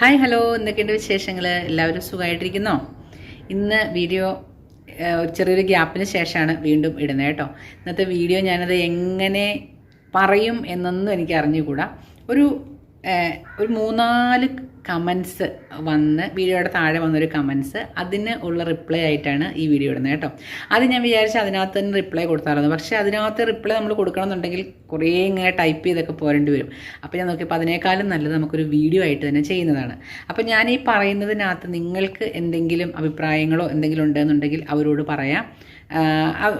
Hi hello. എന്തൊക്കെയുണ്ട് വിശേഷങ്ങൾ എല്ലാവരും സുഖമായിട്ടിരിക്കുന്നോ ഇന്ന് വീഡിയോ ചെറിയൊരു ഗ്യാപ്പിന് ശേഷമാണ് വീണ്ടും ഇടുന്നത് കേട്ടോ. ഇന്നത്തെ വീഡിയോ ഞാനത് എങ്ങനെ പറയും എന്നൊന്നും എനിക്ക് അറിഞ്ഞുകൂടാ ഒരു ഒരു മൂന്നാൽ കമൻസ് വന്ന് വീഡിയോയുടെ താഴെ വന്നൊരു കമൻസ് അതിന് ഉള്ള റിപ്ലൈ ആയിട്ടാണ് ഈ വീഡിയോ ഇടുന്നത് കേട്ടോ. അത് ഞാൻ വിചാരിച്ചു അതിനകത്ത് തന്നെ റിപ്ലൈ കൊടുത്തായിരുന്നു. പക്ഷേ അതിനകത്ത് റിപ്ലൈ നമ്മൾ കൊടുക്കണമെന്നുണ്ടെങ്കിൽ കുറേ ഇങ്ങനെ ടൈപ്പ് ചെയ്തൊക്കെ പോരേണ്ടി വരും. അപ്പോൾ ഞാൻ നോക്കിയപ്പോൾ അതിനേക്കാളും നല്ലത് നമുക്കൊരു വീഡിയോ ആയിട്ട് തന്നെ ചെയ്യുന്നതാണ്. അപ്പോൾ ഞാൻ ഈ പറയുന്നതിനകത്ത് നിങ്ങൾക്ക് എന്തെങ്കിലും അഭിപ്രായങ്ങളോ എന്തെങ്കിലും ഉണ്ടെന്നുണ്ടെങ്കിൽ അവരോട് പറയാം.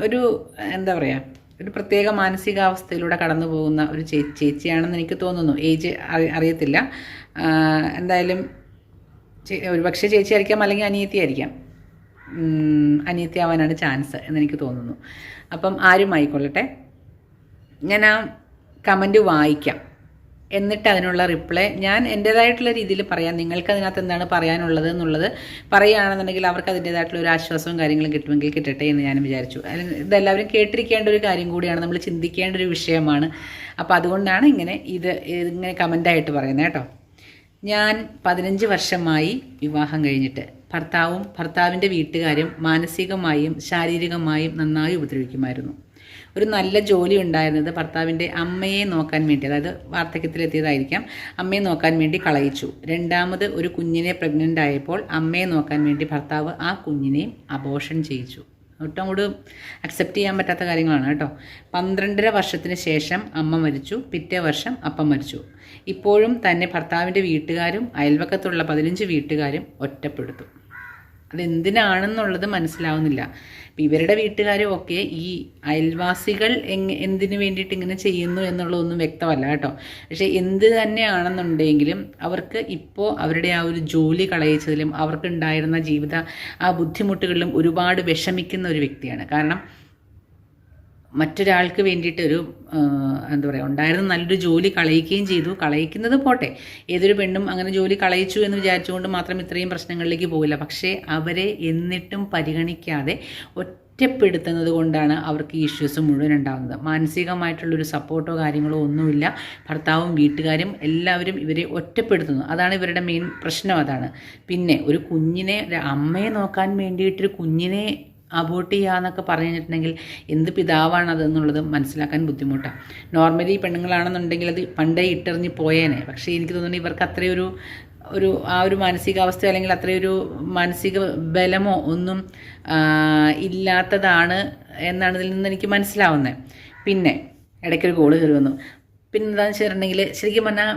ഒരു എന്താ പറയുക ഒരു പ്രത്യേക മാനസികാവസ്ഥയിലൂടെ കടന്നു പോകുന്ന ഒരു ചേച്ചിയാണെന്ന് എനിക്ക് തോന്നുന്നു. ഏജ് അറി അറിയത്തില്ല. എന്തായാലും ചേ- ഒരു പക്ഷേ ചേച്ചി ആയിരിക്കാം അല്ലെങ്കിൽ അനിയത്തി ആയിരിക്കാം അനിയത്തി ആവാനാണ് ചാൻസ് എന്നെനിക്ക് തോന്നുന്നു. അപ്പം ആരും ആയിക്കൊള്ളട്ടെ ഞാൻ ആ കമന്റ് വായിക്കാം. എന്നിട്ട് അതിനുള്ള റിപ്ലൈ. ഞാൻ എന്റേതായിട്ടുള്ള രീതിയിൽ പറയാം. നിങ്ങൾക്ക് അതിനകത്ത് എന്താണ് പറയാനുള്ളത് എന്നുള്ളത് പറയുകയാണെന്നുണ്ടെങ്കിൽ അവർക്ക് അതിന്റേതായിട്ടുള്ള ഒരു ആശ്വാസവും കാര്യങ്ങളും കിട്ടുമെങ്കിൽ കിട്ടട്ടെ എന്ന് ഞാൻ വിചാരിച്ചു. ഇതെല്ലാവരും കേട്ടിരിക്കേണ്ട ഒരു കാര്യം കൂടിയാണ്. നമ്മൾ ചിന്തിക്കേണ്ട ഒരു വിഷയമാണ്. അപ്പോൾ അതുകൊണ്ടാണ് ഇങ്ങനെ ഇത് ഇങ്ങനെ കമന്റായിട്ട് പറയുന്നത് കേട്ടോ. ഞാൻ പതിനഞ്ച് വർഷമായി വിവാഹം കഴിഞ്ഞിട്ട് ഭർത്താവും ഭർത്താവിന്റെ വീട്ടുകാരും മാനസികമായും ശാരീരികമായും നന്നായി ഉപദ്രവിക്കുമായിരുന്നു. ഒരു നല്ല ജോലി ഉണ്ടായിരുന്നത് ഭർത്താവിന്റെ അമ്മയെ നോക്കാൻ വേണ്ടി അതായത് വാർദ്ധക്യത്തിലെത്തിയതായിരിക്കാം. അമ്മയെ നോക്കാൻ വേണ്ടി കളയിച്ചു. രണ്ടാമത് ഒരു കുഞ്ഞിനെ പ്രഗ്നന്റ് ആയപ്പോൾ അമ്മയെ നോക്കാൻ വേണ്ടി ഭർത്താവ് ആ കുഞ്ഞിനെ അബോഷൻ ചെയ്യിച്ചു. ഒട്ടും കൂടി അക്സെപ്റ്റ് ചെയ്യാൻ പറ്റാത്ത കാര്യങ്ങളാണ് കേട്ടോ. പന്ത്രണ്ടര വർഷത്തിന് ശേഷം അമ്മ മരിച്ചു. പിറ്റേ വർഷം അപ്പ മരിച്ചു. ഇപ്പോഴും തന്നെ ഭർത്താവിന്റെ വീട്ടുകാരും അയൽവക്കത്തുള്ള പതിനഞ്ച് വീട്ടുകാരും ഒറ്റപ്പെടുത്തും. അതെന്തിനാണെന്നുള്ളത് മനസ്സിലാവുന്നില്ല. ഇപ്പം ഇവരുടെ വീട്ടുകാരും ഒക്കെ ഈ അയൽവാസികൾ എങ് എന്തിനു വേണ്ടിയിട്ട് ഇങ്ങനെ ചെയ്യുന്നു എന്നുള്ളതൊന്നും വ്യക്തമല്ല കേട്ടോ. പക്ഷേ എന്ത് തന്നെയാണെന്നുണ്ടെങ്കിലും അവർക്ക് ഇപ്പോൾ അവരുടെ ആ ഒരു ജോലി കളയിച്ചതിലും അവർക്കുണ്ടായിരുന്ന ജീവിത ആ ബുദ്ധിമുട്ടുകളിലും ഒരുപാട് വിഷമിക്കുന്ന ഒരു വ്യക്തിയാണ്. കാരണം മറ്റൊരാൾക്ക് വേണ്ടിയിട്ട് ഒരു എന്താ പറയുക ഉണ്ടായിരുന്ന നല്ലൊരു ജോലി കളയിക്കുകയും ചെയ്തു. കളയിക്കുന്നത് പോട്ടെ. ഏതൊരു പെണ്ണും അങ്ങനെ ജോലി കളയിച്ചു എന്ന് വിചാരിച്ചുകൊണ്ട് മാത്രം ഇത്രയും പ്രശ്നങ്ങളിലേക്ക് പോകില്ല. പക്ഷേ അവരെ എന്നിട്ടും പരിഗണിക്കാതെ ഒറ്റപ്പെടുത്തുന്നത് കൊണ്ടാണ് അവർക്ക് ഈ ഇഷ്യൂസ് മുഴുവൻ ഉണ്ടാകുന്നത്. മാനസികമായിട്ടുള്ളൊരു സപ്പോർട്ടോ കാര്യങ്ങളോ ഒന്നുമില്ല. ഭർത്താവും വീട്ടുകാരും എല്ലാവരും ഇവരെ ഒറ്റപ്പെടുത്തുന്നു. അതാണ് ഇവരുടെ മെയിൻ പ്രശ്നം. അതാണ്. പിന്നെ ഒരു കുഞ്ഞിനെ അമ്മയെ നോക്കാൻ വേണ്ടിയിട്ടൊരു കുഞ്ഞിനെ അബോട്ട് ചെയ്യുക എന്നൊക്കെ പറഞ്ഞു കഴിഞ്ഞിട്ടുണ്ടെങ്കിൽ എന്ത് പിതാവാണ് അതെന്നുള്ളത് മനസ്സിലാക്കാൻ ബുദ്ധിമുട്ടാണ് നോർമലി പെണ്ണുങ്ങളാണെന്നുണ്ടെങ്കിൽ അത് പണ്ടേ ഇട്ടെറിഞ്ഞ് പോയേനെ. പക്ഷേ എനിക്ക് തോന്നുന്നു ഇവർക്ക് അത്രയൊരു ഒരു ആ ഒരു മാനസികാവസ്ഥ അല്ലെങ്കിൽ അത്രയൊരു മാനസിക ബലമോ ഒന്നും ഇല്ലാത്തതാണ് എന്നാണ് ഇതിൽ നിന്ന് എനിക്ക് മനസ്സിലാവുന്നത് പിന്നെ ഇടയ്ക്കൊരു കോൾ കയറി വന്നു. പിന്നെ എന്താണെന്ന് വെച്ചിട്ടുണ്ടെങ്കിൽ ശരിക്കും പറഞ്ഞാൽ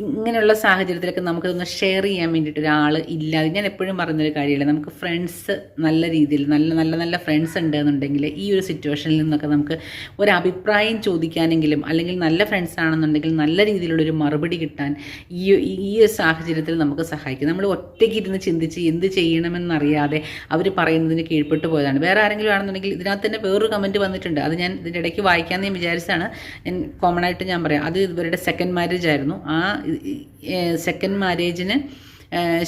ഇങ്ങനെയുള്ള സാഹചര്യത്തിലൊക്കെ നമുക്കിതൊന്ന് ഷെയർ ചെയ്യാൻ വേണ്ടിയിട്ട് ഒരാൾ ഇല്ലാതെ ഞാൻ എപ്പോഴും പറയുന്നൊരു കാര്യമില്ല നമുക്ക് ഫ്രണ്ട്സ് നല്ല രീതിയിൽ നല്ല നല്ല നല്ല ഫ്രണ്ട്സ് ഉണ്ട് എന്നുണ്ടെങ്കിൽ ഈ ഒരു സിറ്റുവേഷനിൽ നിന്നൊക്കെ നമുക്ക് ഒരു അഭിപ്രായം ചോദിക്കാനെങ്കിലും അല്ലെങ്കിൽ നല്ല ഫ്രണ്ട്സ് ആണെന്നുണ്ടെങ്കിൽ നല്ല രീതിയിലുള്ള ഒരു മറുപടി കിട്ടാൻ ഈ ഈ ഒരു സാഹചര്യത്തിൽ നമുക്ക് സഹായിക്കും. നമ്മൾ ഒറ്റയ്ക്ക് ഇരുന്ന് ചിന്തിച്ച് എന്ത് ചെയ്യണമെന്നറിയാതെ അവർ പറയുന്നതിന് കീഴ്പ്പെട്ട് പോയതാണ്. വേറെ ആരെങ്കിലും ആണെന്നുണ്ടെങ്കിൽ ഇതിനകത്ത് തന്നെ വേറൊരു കമന്റ് വന്നിട്ടുണ്ട്. അത് ഞാൻ ഇതിന്റെ ഇടയ്ക്ക് വായിക്കാമെന്ന് ഞാൻ വിചാരിച്ചാണ് ഞാൻ കോമൺ ആയിട്ട് ഞാൻ പറയാം. അത് ഇവരുടെ സെക്കൻഡ് മാരേജ് ആയിരുന്നു. ആ സെക്കൻഡ് മാരേജിന്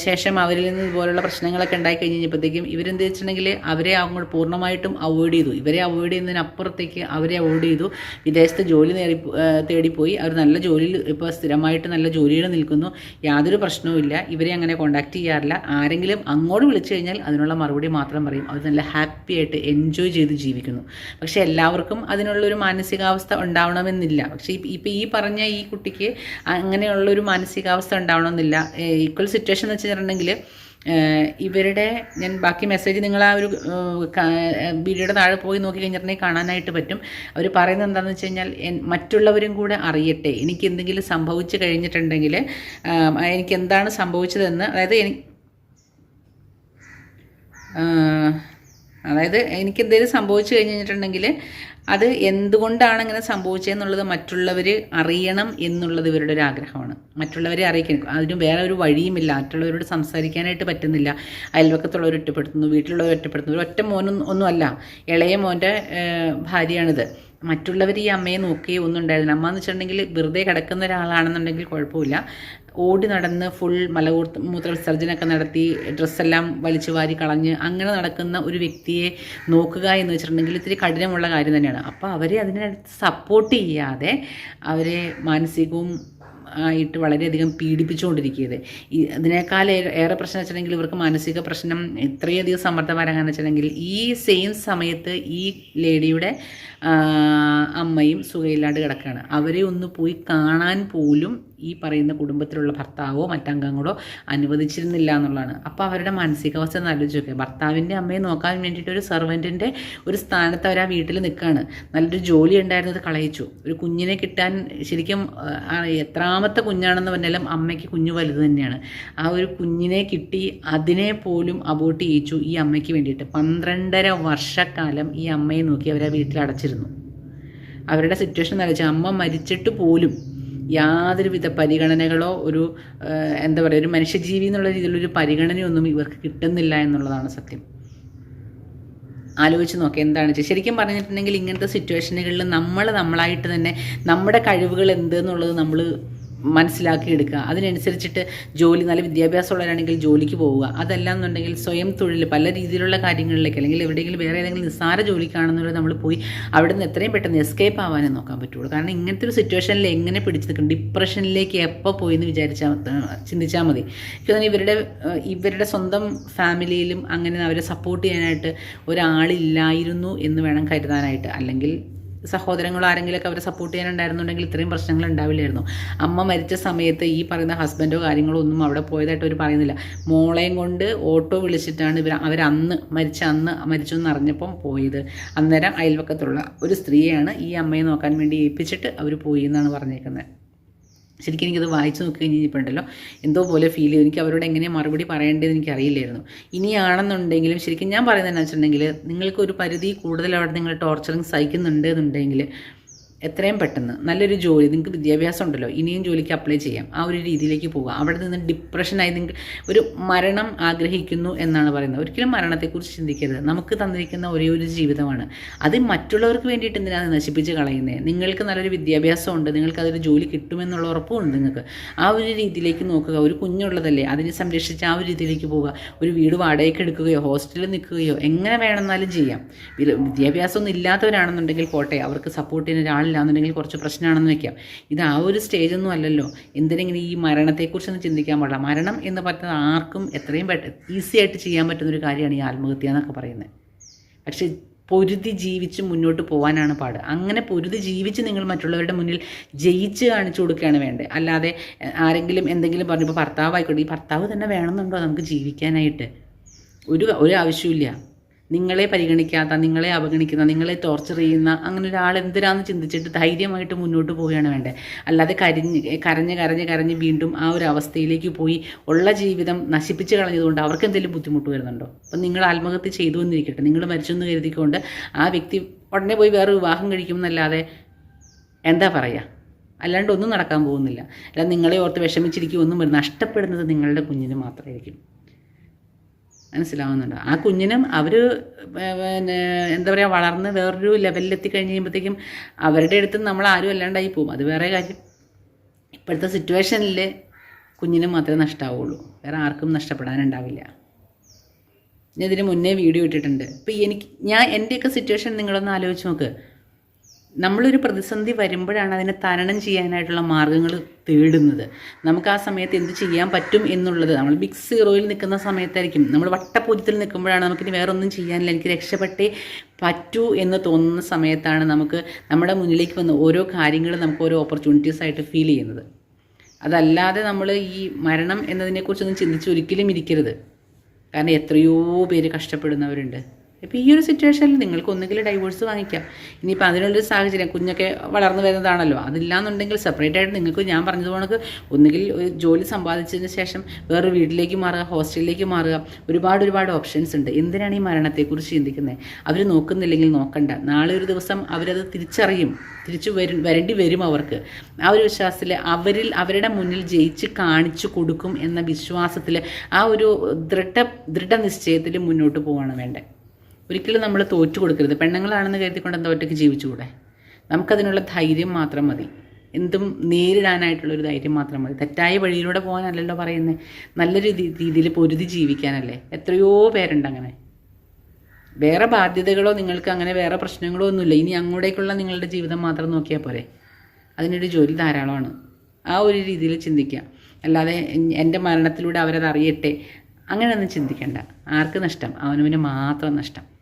ശേഷം അവരിൽ നിന്ന് ഇതുപോലുള്ള പ്രശ്നങ്ങളൊക്കെ ഉണ്ടായി കഴിഞ്ഞപ്പോഴത്തേക്കും ഇവരെന്ത് വെച്ചിട്ടുണ്ടെങ്കിൽ അവരെ അങ്ങോട്ട് പൂർണമായിട്ടും അവോയ്ഡ് ചെയ്തു. ഇവരെ അവോയ്ഡ് ചെയ്യുന്നതിനപ്പുറത്തേക്ക് അവരെ അവോയ്ഡ് ചെയ്തു. വിദേശത്ത് ജോലി നേടി തേടിപ്പോയി. അവർ നല്ല ജോലിയിൽ ഇപ്പോൾ സ്ഥിരമായിട്ട് നല്ല ജോലിയിൽ നിൽക്കുന്നു. യാതൊരു പ്രശ്നവുമില്ല ഇവരെ അങ്ങനെ കോണ്ടാക്ട് ചെയ്യാറില്ല. ആരെങ്കിലും അങ്ങോട്ട് വിളിച്ചു കഴിഞ്ഞാൽ അതിനുള്ള മറുപടി മാത്രം പറയും. അവർ നല്ല ഹാപ്പി ആയിട്ട് എൻജോയ് ചെയ്ത് ജീവിക്കുന്നു. പക്ഷേ എല്ലാവർക്കും അതിനുള്ളൊരു മാനസികാവസ്ഥ ഉണ്ടാവണമെന്നില്ല. പക്ഷേ ഇപ്പം ഈ പറഞ്ഞ ഈ കുട്ടിക്ക് അങ്ങനെയുള്ളൊരു മാനസികാവസ്ഥ ഉണ്ടാവണമെന്നില്ല. ഈക്വൽ സിറ്റുവേഷൻ എന്ന് വെച്ചിട്ടുണ്ടെങ്കിൽ ഇവരുടെ ഞാൻ ബാക്കി മെസ്സേജ് നിങ്ങൾ ആ ഒരു വീഡിയോയുടെ താഴെ പോയി നോക്കി കഴിഞ്ഞിട്ടുണ്ടെങ്കിൽ കാണാനായിട്ട് പറ്റും. അവർ പറയുന്നത് എന്താണെന്ന് വെച്ച് കഴിഞ്ഞാൽ മറ്റുള്ളവരും കൂടെ അറിയട്ടെ. എനിക്ക് എന്തെങ്കിലും സംഭവിച്ചു കഴിഞ്ഞിട്ടുണ്ടെങ്കിൽ എനിക്ക് എന്താണ് സംഭവിച്ചതെന്ന് അതായത് എനിക്ക് അതായത് എനിക്ക് എന്തെങ്കിലും സംഭവിച്ചു കഴിഞ്ഞിട്ടുണ്ടെങ്കിൽ അത് എന്തുകൊണ്ടാണ് അങ്ങനെ സംഭവിച്ചതെന്നുള്ളത് മറ്റുള്ളവർ അറിയണം എന്നുള്ളത് ഇവരുടെ ഒരു ആഗ്രഹമാണ്. മറ്റുള്ളവരെ അറിയിക്കണം അതിന് വേറെ ഒരു വഴിയുമില്ല. മറ്റുള്ളവരോട് സംസാരിക്കാനായിട്ട് പറ്റുന്നില്ല. അയൽവക്കത്തുള്ളവർ ഒറ്റപ്പെടുത്തുന്നു വീട്ടിലുള്ളവർ ഒറ്റപ്പെടുത്തുന്നു. ഒറ്റ മോനും ഒന്നുമല്ല. ഇളയ മോന്റെ ഭാര്യയാണിത്. മറ്റുള്ളവർ ഈ അമ്മയെ നോക്കുകയോ ഒന്നും ഉണ്ടായിരുന്നില്ല. അമ്മ എന്ന് വെച്ചിട്ടുണ്ടെങ്കിൽ വെറുതെ കിടക്കുന്ന ഒരാളാണെന്നുണ്ടെങ്കിൽ കുഴപ്പമില്ല. ഓടി നടന്ന് ഫുൾ മലമൂത്ര മൂത്ര വിസർജനമൊക്കെ നടത്തി ഡ്രസ്സെല്ലാം വലിച്ചു വാരി കളഞ്ഞ് അങ്ങനെ നടക്കുന്ന ഒരു വ്യക്തിയെ നോക്കുക എന്ന് വെച്ചിട്ടുണ്ടെങ്കിൽ ഇത്തിരി കഠിനമുള്ള കാര്യം തന്നെയാണ്. അപ്പോൾ അവരെ അതിനെ സപ്പോർട്ട് ചെയ്യാതെ അവരെ മാനസികവും ആയിട്ട് വളരെയധികം പീഡിപ്പിച്ചുകൊണ്ടിരിക്കുന്നത് ഇതിനേക്കാൾ ഏറെ പ്രശ്നം വെച്ചിട്ടുണ്ടെങ്കിൽ ഇവർക്ക് മാനസിക പ്രശ്നം ഇത്രയധികം വരാങ്ങാന്ന് വെച്ചിട്ടുണ്ടെങ്കിൽ ഈ സെയിം സമയത്ത് ഈ ലേഡിയുടെ അമ്മയും സുഖയില്ലാണ്ട് കിടക്കുകയാണ്. അവരെ ഒന്ന് പോയി കാണാൻ പോലും ഈ പറയുന്ന കുടുംബത്തിലുള്ള ഭർത്താവോ മറ്റംഗങ്ങളോ അനുവദിച്ചിരുന്നില്ല എന്നുള്ളതാണ്. അപ്പോൾ അവരുടെ മാനസികാവസ്ഥ ഒന്ന് ആലോചിച്ച് നോക്കുക ഭർത്താവിന്റെ അമ്മയെ നോക്കാൻ വേണ്ടിയിട്ട് ഒരു സെർവന്റിന്റെ ഒരു സ്ഥാനത്ത് അവർ ആ വീട്ടിൽ നിൽക്കുകയാണ് നല്ലൊരു ജോലി ഉണ്ടായിരുന്നത് കളയിച്ചു. ഒരു കുഞ്ഞിനെ കിട്ടാൻ ശരിക്കും എത്രാമത്തെ കുഞ്ഞാണെന്ന് പറഞ്ഞാലും അമ്മയ്ക്ക് കുഞ്ഞു വലുത് തന്നെയാണ്. ആ ഒരു കുഞ്ഞിനെ കിട്ടി അതിനെ പോലും അബോട്ട് ചെയ്യിച്ചു ഈ അമ്മയ്ക്ക് വേണ്ടിയിട്ട്. പന്ത്രണ്ടര വർഷക്കാലം ഈ അമ്മയെ നോക്കി അവരെ വീട്ടിൽ അടച്ചിരുന്നു. അവരുടെ സിറ്റുവേഷൻ എന്ന് വെച്ചാൽ അമ്മ മരിച്ചിട്ട് പോലും യാതൊരുവിധ പരിഗണനകളോ ഒരു എന്താ പറയുക ഒരു മനുഷ്യജീവി എന്നുള്ള രീതിയിലൊരു പരിഗണനയൊന്നും ഇവർക്ക് കിട്ടുന്നില്ല എന്നുള്ളതാണ് സത്യം. ആലോചിച്ച് നോക്കുക എന്താണ് വെച്ചാൽ ശരിക്കും പറഞ്ഞിട്ടുണ്ടെങ്കിൽ ഇങ്ങനത്തെ സിറ്റുവേഷനുകളിൽ നമ്മൾ നമ്മളായിട്ട് തന്നെ നമ്മുടെ കഴിവുകൾ എന്ത് എന്നുള്ളത് നമ്മൾ മനസ്സിലാക്കി എടുക്കുക അതിനനുസരിച്ചിട്ട് ജോലി നല്ല വിദ്യാഭ്യാസമുള്ളവരാണെങ്കിൽ ജോലിക്ക് പോവുക. അതല്ല എന്നുണ്ടെങ്കിൽ സ്വയം തൊഴിൽ പല രീതിയിലുള്ള കാര്യങ്ങളിലേക്ക് അല്ലെങ്കിൽ എവിടെയെങ്കിലും വേറെ ഏതെങ്കിലും നിസ്സാര ജോലിക്കാണെന്നുള്ളത് നമ്മൾ പോയി അവിടെ നിന്ന് എത്രയും പെട്ടെന്ന് എസ്കേപ്പ് ആവാനേ നോക്കാൻ പറ്റുള്ളൂ. കാരണം ഇങ്ങനത്തെ ഒരു സിറ്റുവേഷനിൽ എങ്ങനെ പിടിച്ചു നിൽക്കും ഡിപ്രഷനിലേക്ക് എപ്പോൾ പോയി എന്ന് വിചാരിച്ചാൽ ചിന്തിച്ചാൽ മതി. എനിക്ക് ഇവരുടെ ഇവരുടെ സ്വന്തം ഫാമിലിയിലും അങ്ങനെ അവരെ സപ്പോർട്ട് ചെയ്യാനായിട്ട് ഒരാളില്ലായിരുന്നു എന്ന് വേണം കരുതാനായിട്ട്. അല്ലെങ്കിൽ സഹോദരങ്ങളോ ആരെങ്കിലുമൊക്കെ അവരെ സപ്പോർട്ട് ചെയ്യാനുണ്ടായിരുന്നുണ്ടെങ്കിൽ ഇത്രയും പ്രശ്നങ്ങൾ ഉണ്ടാവില്ലായിരുന്നു. അമ്മ മരിച്ച സമയത്ത് ഈ പറയുന്ന ഹസ്ബൻഡോ കാര്യങ്ങളോ ഒന്നും അവിടെ പോയതായിട്ട് അവർ പറയുന്നില്ല. മോളെയും കൊണ്ട് ഓട്ടോ വിളിച്ചിട്ടാണ് ഇവർ അവരന്ന് മരിച്ച അന്ന് മരിച്ചു എന്ന് അറിഞ്ഞപ്പം പോയത്. അന്നേരം അയൽവക്കത്തുള്ള ഒരു സ്ത്രീയാണ് ഈ അമ്മയെ നോക്കാൻ വേണ്ടി ഏൽപ്പിച്ചിട്ട് അവർ പോയി എന്നാണ് പറഞ്ഞേക്കുന്നത്. ശരിക്കും എനിക്കത് വായിച്ചു നോക്കി കഴിഞ്ഞപ്പോണ്ടല്ലോ എന്തോ പോലെ ഫീൽ ചെയ്തു. എനിക്ക് അവരോട് എങ്ങനെ മറുപടി പറയേണ്ടതെന്ന് എനിക്ക് അറിയില്ലായിരുന്നു. ഇനിയാണെന്നുണ്ടെങ്കിലും ശരിക്കും ഞാൻ പറയുന്നതെന്ന് വെച്ചിട്ടുണ്ടെങ്കിൽ നിങ്ങൾക്കൊരു പരിധി കൂടുതൽ അവിടെ നിങ്ങൾ ടോർച്ചറിങ് സഹിക്കുന്നുണ്ട് എന്നുണ്ടെങ്കിൽ എത്രയും പെട്ടെന്ന് നല്ലൊരു ജോലി നിങ്ങൾക്ക് വിദ്യാഭ്യാസം ഉണ്ടല്ലോ ഇനിയും ജോലിക്ക് അപ്ലൈ ചെയ്യാം. ആ ഒരു രീതിയിലേക്ക് പോവുക. അവിടെ നിന്ന് ഡിപ്രഷനായി നിങ്ങൾക്ക് ഒരു മരണം ആഗ്രഹിക്കുന്നു എന്നാണ് പറയുന്നത്. ഒരിക്കലും മരണത്തെക്കുറിച്ച് ചിന്തിക്കരുത്. നമുക്ക് തന്നിരിക്കുന്ന ഒരേ ഒരു ജീവിതമാണ്. അത് മറ്റുള്ളവർക്ക് വേണ്ടിയിട്ട് എന്തിനാണ് നശിപ്പിച്ച് കളയുന്നത് നിങ്ങൾക്ക് നല്ലൊരു വിദ്യാഭ്യാസം ഉണ്ട് നിങ്ങൾക്ക് അതൊരു ജോലി കിട്ടുമെന്നുള്ള ഉറപ്പുണ്ട് നിങ്ങൾക്ക് ആ ഒരു രീതിയിലേക്ക് നോക്കുക. ഒരു കുഞ്ഞുള്ളതല്ലേ അതിനെ സംരക്ഷിച്ച് ആ ഒരു രീതിയിലേക്ക് പോവുക. ഒരു വീട് വാടകയ്ക്ക് എടുക്കുകയോ ഹോസ്റ്റലിൽ നിൽക്കുകയോ എങ്ങനെ വേണമെന്നാലും ചെയ്യാം. വിദ്യാഭ്യാസമൊന്നും ഇല്ലാത്തവരാണെന്നുണ്ടെങ്കിൽ പോട്ടെ അവർക്ക് സപ്പോർട്ട് ചെയ്യുന്ന ഒരാളില്ലാന്നുണ്ടെങ്കിൽ കുറച്ച് പ്രശ്നമാണെന്ന് വെക്കാം. ഇത് ആ ഒരു സ്റ്റേജൊന്നും അല്ലല്ലോ. എന്തിനെങ്കിലും ഈ മരണത്തെക്കുറിച്ചൊന്നും ചിന്തിക്കാൻ പാടില്ല. മരണം എന്ന് പറയുന്നത് ആർക്കും എത്രയും പെട്ടെന്ന് ഈസി ആയിട്ട് ചെയ്യാൻ പറ്റുന്ന ഒരു കാര്യമാണ് ഈ ആത്മഹത്യ എന്നൊക്കെ പറയുന്നത്. പക്ഷേ പൊരുതി ജീവിച്ച് മുന്നോട്ട് പോകാനാണ് പാട്. അങ്ങനെ പൊരുതി ജീവിച്ച് നിങ്ങൾ മറ്റുള്ളവരുടെ മുന്നിൽ ജയിച്ച് കാണിച്ചു കൊടുക്കുകയാണ് വേണ്ടത്. അല്ലാതെ ആരെങ്കിലും എന്തെങ്കിലും പറഞ്ഞപ്പോൾ ഭർത്താവായിക്കോട്ടെ ഈ ഭർത്താവ് തന്നെ വേണമെന്നുണ്ടോ നമുക്ക് ജീവിക്കാനായിട്ട്? ഒരു ഒരു ആവശ്യമില്ല നിങ്ങളെ പരിഗണിക്കാത്ത നിങ്ങളെ അവഗണിക്കുന്ന നിങ്ങളെ ടോർച്ചർ ചെയ്യുന്ന അങ്ങനെ ഒരാൾ എന്തിനാന്ന് ചിന്തിച്ചിട്ട് ധൈര്യമായിട്ട് മുന്നോട്ട് പോവുകയാണ് വേണ്ടത്. അല്ലാതെ കരിഞ്ഞ് കരഞ്ഞ് കരഞ്ഞ് കരഞ്ഞ് വീണ്ടും ആ ഒരു അവസ്ഥയിലേക്ക് പോയി ഉള്ള ജീവിതം നശിപ്പിച്ച് കളഞ്ഞതുകൊണ്ട് അവർക്ക് എന്തെങ്കിലും ബുദ്ധിമുട്ട് വരുന്നുണ്ടോ? അപ്പം നിങ്ങൾ ആത്മഹത്യ ചെയ്തു എന്നിരിക്കട്ടെ. നിങ്ങൾ മരിച്ചെന്ന് കരുതിക്കൊണ്ട് ആ വ്യക്തി ഉടനെ പോയി വേറെ വിവാഹം കഴിക്കുമെന്നല്ലാതെ എന്താ പറയുക അല്ലാണ്ട് ഒന്നും നടക്കാൻ പോകുന്നില്ല. അല്ലാതെ നിങ്ങളെ ഓർത്ത് വിഷമിച്ചിരിക്കുമൊന്നും വരും നഷ്ടപ്പെടുന്നത് നിങ്ങളുടെ കുഞ്ഞിന് മാത്രമായിരിക്കും. മനസ്സിലാവുന്നുണ്ട്. ആ കുഞ്ഞിനും അവർ പിന്നെ എന്താ പറയുക വളർന്ന് വേറൊരു ലെവലിലെത്തി കഴിഞ്ഞ് കഴിയുമ്പോഴത്തേക്കും അവരുടെ അടുത്ത് നമ്മൾ ആരും അല്ലാണ്ടായി പോകും അത് വേറെ കാര്യം. ഇപ്പോഴത്തെ സിറ്റുവേഷനിൽ കുഞ്ഞിന് മാത്രമേ നഷ്ടമാവുള്ളൂ വേറെ ആർക്കും നഷ്ടപ്പെടാനുണ്ടാവില്ല. ഞാൻ ഇതിന് മുന്നേ വീഡിയോ ഇട്ടിട്ടുണ്ട്. ഇപ്പം എനിക്ക് ഞാൻ എന്റെയൊക്കെ സിറ്റുവേഷൻ നിങ്ങളൊന്ന് ആലോചിച്ച് നോക്ക്. നമ്മളൊരു പ്രതിസന്ധി വരുമ്പോഴാണ് അതിനെ തരണം ചെയ്യാനായിട്ടുള്ള മാർഗങ്ങൾ തേടുന്നത്. നമുക്ക് ആ സമയത്ത് എന്ത് ചെയ്യാൻ പറ്റും എന്നുള്ളത് നമ്മൾ ബിഗ് സീറോയിൽ നിൽക്കുന്ന സമയത്തായിരിക്കും. നമ്മൾ വട്ടപൂജ്യത്തിൽ നിൽക്കുമ്പോഴാണ് നമുക്കിനി വേറെ ഒന്നും ചെയ്യാനില്ല. എനിക്ക് രക്ഷപ്പെട്ടേ പറ്റൂ എന്ന് തോന്നുന്ന സമയത്താണ് നമുക്ക് നമ്മുടെ മുന്നിലേക്ക് വന്ന ഓരോ കാര്യങ്ങളും നമുക്ക് ഓരോ ഓപ്പർച്യൂണിറ്റീസ് ആയിട്ട് ഫീൽ ചെയ്യുന്നത്. അതല്ലാതെ നമ്മൾ ഈ മരണം എന്നതിനെക്കുറിച്ചൊന്നും ചിന്തിച്ച് ഒരിക്കലും ഇരിക്കരുത്. കാരണം എത്രയോ പേര് കഷ്ടപ്പെടുന്നവരുണ്ട്. ഇപ്പോൾ ഈ ഒരു സിറ്റുവേഷനിൽ നിങ്ങൾക്ക് ഒന്നുകിൽ ഡൈവോഴ്സ് വാങ്ങിക്കാം. ഇനിയിപ്പോൾ അതിനുള്ളൊരു സാഹചര്യം. കുഞ്ഞൊക്കെ വളർന്നു വരുന്നതാണല്ലോ. അതില്ലാന്നുണ്ടെങ്കിൽ സെപ്പറേറ്റ് ആയിട്ട് നിങ്ങൾക്ക് ഞാൻ പറഞ്ഞത് പറഞ്ഞതുപോലെ ഒന്നുകിൽ ജോലി സമ്പാദിച്ചതിന് ശേഷം വേറൊരു വീട്ടിലേക്ക് മാറുക ഹോസ്റ്റലിലേക്ക് മാറുക. ഒരുപാട് ഒരുപാട് ഓപ്ഷൻസ് ഉണ്ട്. എന്തിനാണ് ഈ മരണത്തെക്കുറിച്ച് ചിന്തിക്കുന്നത് അവർ നോക്കുന്നില്ലെങ്കിൽ നോക്കണ്ട. നാളെ ഒരു ദിവസം അവരത് തിരിച്ചറിയും. തിരിച്ചു വരും വരേണ്ടി വരും അവർക്ക്. ആ ഒരു വിശ്വാസത്തിൽ അവരിൽ അവരുടെ മുന്നിൽ ജയിച്ച് കാണിച്ചു കൊടുക്കും എന്ന വിശ്വാസത്തിൽ ആ ഒരു ദൃഢ ദൃഢനിശ്ചയത്തിൽ മുന്നോട്ട് പോവുകയാണ് വേണ്ടത്. ഒരിക്കലും നമ്മൾ തോറ്റു കൊടുക്കരുത്. പെണ്ണുങ്ങളാണെന്ന് കരുതിക്കൊണ്ട് എന്താ ഒറ്റയ്ക്ക് ജീവിച്ചുകൂടെ? നമുക്കതിനുള്ള ധൈര്യം മാത്രം മതി. എന്തും നേരിടാനായിട്ടുള്ളൊരു ധൈര്യം മാത്രം മതി. തെറ്റായ വഴിയിലൂടെ പോകാനല്ലല്ലോ പറയുന്നത് നല്ലൊരു രീതിയിൽ പൊരുതി ജീവിക്കാനല്ലേ. എത്രയോ പേരുണ്ട് അങ്ങനെ. വേറെ ബാധ്യതകളോ നിങ്ങൾക്ക് അങ്ങനെ വേറെ പ്രശ്നങ്ങളോ ഒന്നുമില്ല. ഇനി അങ്ങോട്ടേക്കുള്ള നിങ്ങളുടെ ജീവിതം മാത്രം നോക്കിയാൽ പോരെ. അതിനൊരു ജോലി ധാരാളമാണ്. ആ ഒരു രീതിയിൽ ചിന്തിക്കുക. അല്ലാതെ എന്റെ മരണത്തിലൂടെ അവരത് അറിയട്ടെ. അങ്ങനെയൊന്നും ചിന്തിക്കണ്ട. ആർക്ക് നഷ്ടം? അവനവന് മാത്രം നഷ്ടം.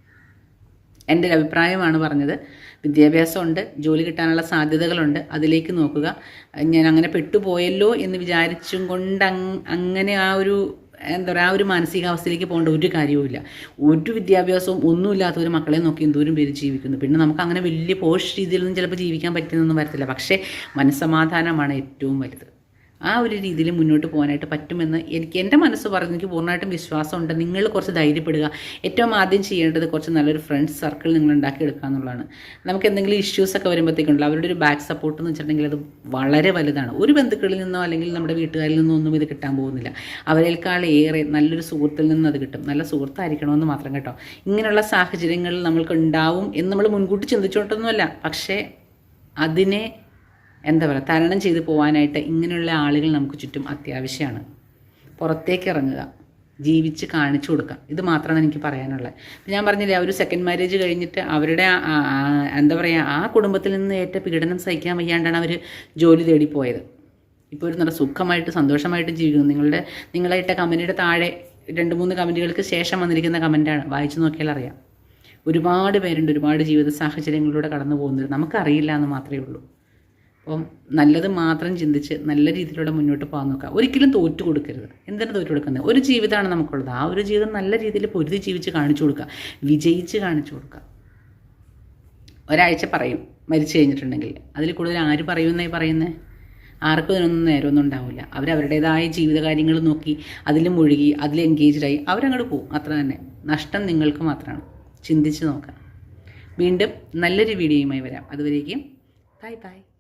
എന്റെ ഒരു അഭിപ്രായമാണ് പറഞ്ഞത്. വിദ്യാഭ്യാസമുണ്ട് ജോലി കിട്ടാനുള്ള സാധ്യതകളുണ്ട്. അതിലേക്ക് നോക്കുക. ഞാൻ അങ്ങനെ പെട്ടുപോയല്ലോ എന്ന് വിചാരിച്ചും കൊണ്ട് അങ്ങനെ ആ ഒരു എന്താ പറയുക ആ ഒരു മാനസികാവസ്ഥയിലേക്ക് പോകേണ്ട ഒരു കാര്യവുമില്ല. ഒരു വിദ്യാഭ്യാസവും ഒന്നുമില്ലാത്ത ഒരു മക്കളെ നോക്കി എന്തോരം പേര് ജീവിക്കുന്നു. പിന്നെ നമുക്ക് അങ്ങനെ വലിയ പോഷ് രീതിയിലൊന്നും ചിലപ്പോൾ ജീവിക്കാൻ പറ്റുന്നൊന്നും വരത്തില്ല. പക്ഷേ മനസ്സമാധാനമാണ് ഏറ്റവും വലുത്. ആ ഒരു രീതിയിൽ മുന്നോട്ട് പോകാനായിട്ട് പറ്റുമെന്ന് എനിക്ക് എന്റെ മനസ്സ് പറഞ്ഞു എനിക്ക് പൂർണമായിട്ടും വിശ്വാസമുണ്ട്. നിങ്ങൾ കുറച്ച് ധൈര്യപ്പെടുക. ഏറ്റവും ആദ്യം ചെയ്യേണ്ടത് കുറച്ച് നല്ലൊരു ഫ്രണ്ട്സ് സർക്കിൾ നിങ്ങൾ ഉണ്ടാക്കിയെടുക്കുക എന്നുള്ളതാണ്. നമുക്ക് എന്തെങ്കിലും ഇഷ്യൂസ് ഒക്കെ വരുമ്പോഴത്തേക്കുണ്ടല്ലോ അവരുടെ ഒരു ബാക്ക് സപ്പോർട്ട് എന്ന് വെച്ചിട്ടുണ്ടെങ്കിൽ അത് വളരെ വലുതാണ്. ഒരു ബന്ധുക്കളിൽ നിന്നോ അല്ലെങ്കിൽ നമ്മുടെ വീട്ടുകാരിൽ നിന്നോ ഒന്നും ഇത് കിട്ടാൻ പോകുന്നില്ല. അവരേക്കാൾ ഏറെ നല്ലൊരു സുഹൃത്തിൽ നിന്ന് അത് കിട്ടും. നല്ല സുഹൃത്തായിരിക്കണമെന്ന് മാത്രം കേട്ടോ. ഇങ്ങനെയുള്ള സാഹചര്യങ്ങൾ നമ്മൾക്ക് ഉണ്ടാവും എന്ന് നമ്മൾ മുൻകൂട്ടി ചിന്തിച്ചോട്ടൊന്നുമല്ല. പക്ഷേ അതിനെ എന്താ പറയുക തരണം ചെയ്ത് പോകാനായിട്ട് ഇങ്ങനെയുള്ള ആളുകൾ നമുക്ക് ചുറ്റും അത്യാവശ്യമാണ് പുറത്തേക്ക് ഇറങ്ങുക ജീവിച്ച് കാണിച്ചു കൊടുക്കുക. ഇത് മാത്രമാണ് എനിക്ക് പറയാനുള്ളത്. ഞാൻ പറഞ്ഞില്ലേ ഒരു സെക്കൻഡ് മാരേജ് കഴിഞ്ഞിട്ട് അവരുടെ എന്താ പറയുക ആ കുടുംബത്തിൽ നിന്ന് ഏറ്റ പീഡനം സഹിക്കാൻ വയ്യാണ്ടാണ് അവർ ജോലി തേടി പോയത്. ഇപ്പോൾ ഒരു നല്ല സുഖമായിട്ട് സന്തോഷമായിട്ട് ജീവിക്കുന്നു. നിങ്ങളുടെ നിങ്ങളായിട്ട് കമന്റിയുടെ താഴെ രണ്ട് മൂന്ന് കമന്റുകൾക്ക് ശേഷം വന്നിരിക്കുന്ന കമന്റാണ് വായിച്ചു നോക്കിയാൽ അറിയാം. ഒരുപാട് പേരുണ്ട് ഒരുപാട് ജീവിത സാഹചര്യങ്ങളിലൂടെ കടന്നു പോകുന്നത് നമുക്കറിയില്ല എന്ന് മാത്രമേ ഉള്ളൂ. അപ്പം നല്ലത് മാത്രം ചിന്തിച്ച് നല്ല രീതിയിലൂടെ മുന്നോട്ട് പോകാൻ നോക്കുക. ഒരിക്കലും തോറ്റു കൊടുക്കരുത്. എന്തിനാണ് തോറ്റു കൊടുക്കുന്നത്? ഒരു ജീവിതമാണ് നമുക്കുള്ളത്. ആ ഒരു ജീവിതം നല്ല രീതിയിൽ പൊരുതി ജീവിച്ച് കാണിച്ചു കൊടുക്കുക. വിജയിച്ച് കാണിച്ചു കൊടുക്കുക. ഒരാഴ്ച പറയും മരിച്ചു കഴിഞ്ഞിട്ടുണ്ടെങ്കിൽ. അതിൽ കൂടുതൽ ആര് പറയുമെന്നായി പറയുന്നത് ആർക്കും അതിനൊന്നും നേരമൊന്നും ഉണ്ടാവില്ല. അവരവരുടേതായ ജീവിതകാര്യങ്ങൾ നോക്കി അതിൽ മുഴുകി അതിൽ എൻഗേജ്ഡായി അവരങ്ങോട്ട് പോകും. അത്ര തന്നെ. നഷ്ടം നിങ്ങൾക്ക് മാത്രമാണ്. ചിന്തിച്ച് നോക്കാം വീണ്ടും നല്ലൊരു വീഡിയോയുമായി വരാം. അതുവരേക്കും ബൈ ബൈ.